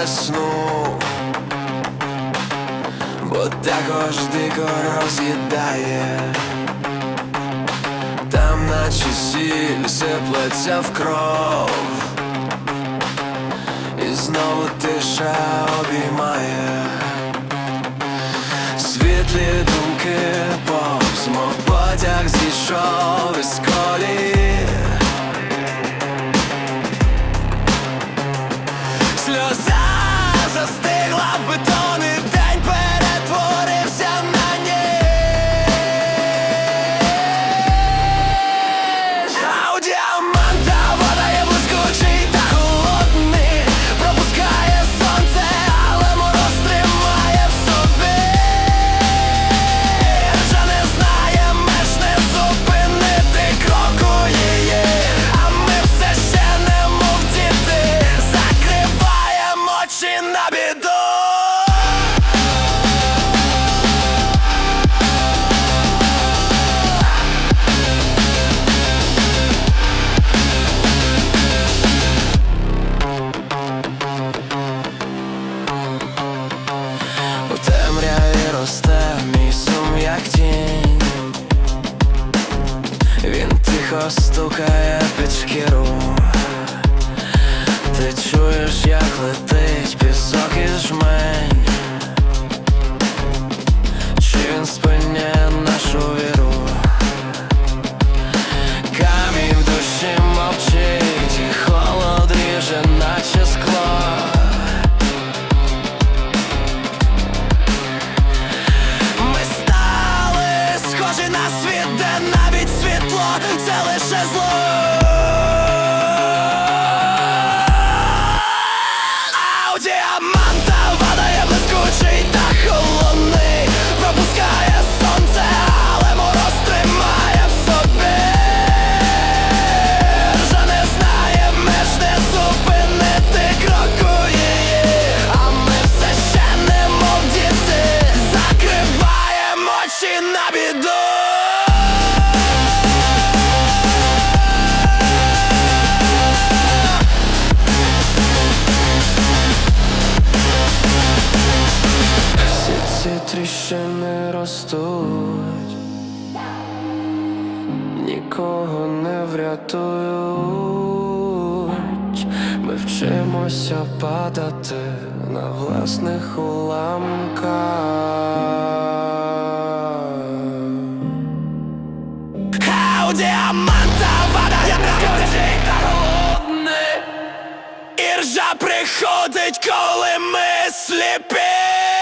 весну, бо також дико роз'їдає, там наче сіль заплеться в кров, і знову тиша обіймає. Світлі думки повз, мов потяг зійшов із колії. Тихо стукає під шкіру. Ти чуєш, як летить пісок із жмень. Чи він спиняє нашу віру? Камінь в душі мовчить і холод ріже, наче скло. Ми стали схожі на світ, де навіть світло as long тріщини ростуть, нікого не врятують. Ми вчимося падати на власних уламках. А у діаманта вода я розкрутий та холодний І приходить, коли ми сліпі